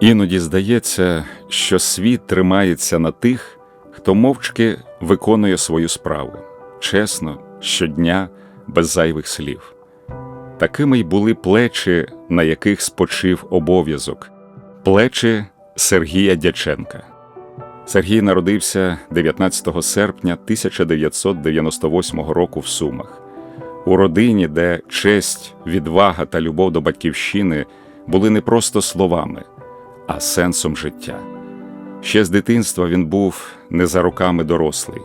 Іноді здається, що світ тримається на тих, хто мовчки виконує свою справу, чесно, щодня, без зайвих слів. Такими й були плечі, на яких спочив обов'язок, плечі Сергія Дяченка. Сергій народився 19 серпня 1998 року в Сумах, у родині, де честь, відвага та любов до батьківщини були не просто словами, а сенсом життя. Ще з дитинства він був не за роками дорослий,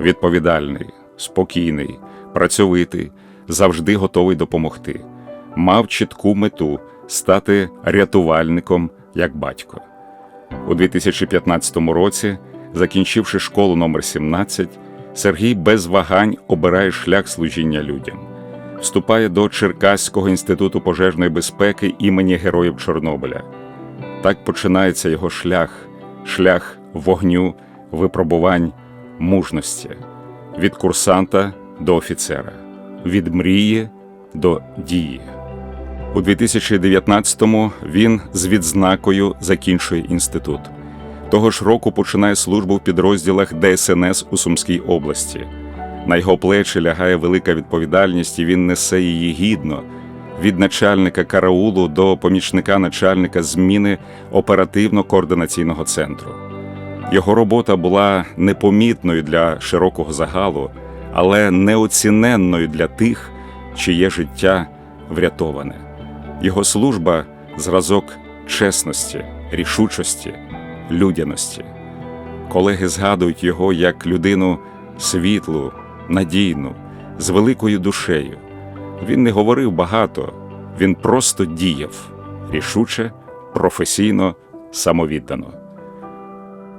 відповідальний, спокійний, працьовитий, завжди готовий допомогти, мав чітку мету стати рятувальником як батько. У 2015 році, закінчивши школу номер 17, Сергій без вагань обирає шлях служіння людям, вступає до Черкаського інституту пожежної безпеки імені Героїв Чорнобиля. Так починається його шлях, шлях вогню, випробувань, мужності, від курсанта до офіцера, від мрії до дії. У 2019-му він з відзнакою закінчує інститут. Того ж року починає службу в підрозділах ДСНС у Сумській області. На його плечі лягає велика відповідальність, і він несе її гідно від начальника караулу до помічника начальника зміни оперативно-координаційного центру. Його робота була непомітною для широкого загалу, але неоціненною для тих, чиє життя врятоване. Його служба зразок чесності, рішучості, людяності. Колеги згадують його як людину світлу, надійну, з великою душею. Він не говорив багато, він просто діяв рішуче, професійно, самовіддано.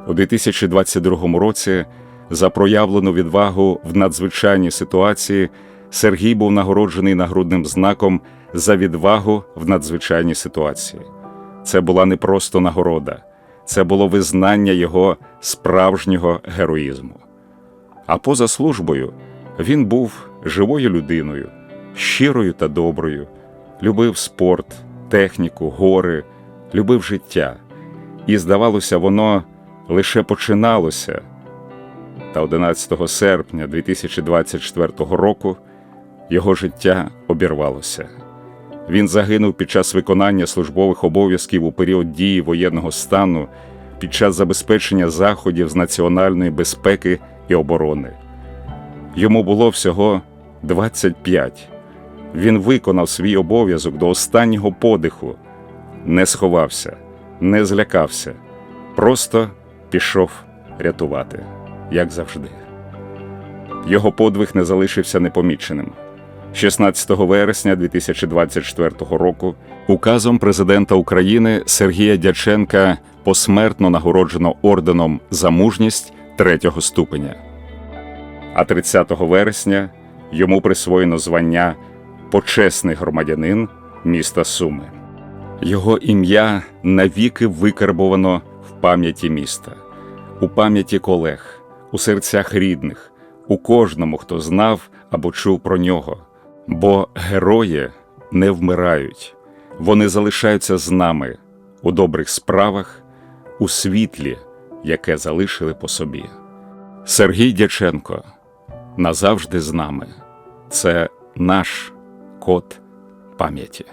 У 2022 році за проявлену відвагу в надзвичайній ситуації Сергій був нагороджений нагрудним знаком за відвагу в надзвичайній ситуації. Це була не просто нагорода, це було визнання його справжнього героїзму. А поза службою він був живою людиною, щирою та доброю, любив спорт, техніку, гори, любив життя. І, здавалося, воно лише починалося. Та 11 серпня 2024 року його життя обірвалося. Він загинув під час виконання службових обов'язків у період дії воєнного стану, під час забезпечення заходів з національної безпеки і оборони. Йому було всього 25. Він виконав свій обов'язок до останнього подиху, не сховався, не злякався, просто пішов рятувати, як завжди. Його подвиг не залишився непоміченим. 16 вересня 2024 року указом президента України Сергія Дяченка посмертно нагороджено орденом за мужність третього ступеня. А 30 вересня йому присвоєно звання Почесний громадянин міста Суми. Його ім'я навіки викарбовано в пам'яті міста, у пам'яті колег, у серцях рідних, у кожному, хто знав або чув про нього. Бо герої не вмирають, вони залишаються з нами у добрих справах, у світлі, яке залишили по собі. Сергій Дяченко назавжди з нами. Це наш код пам'яті.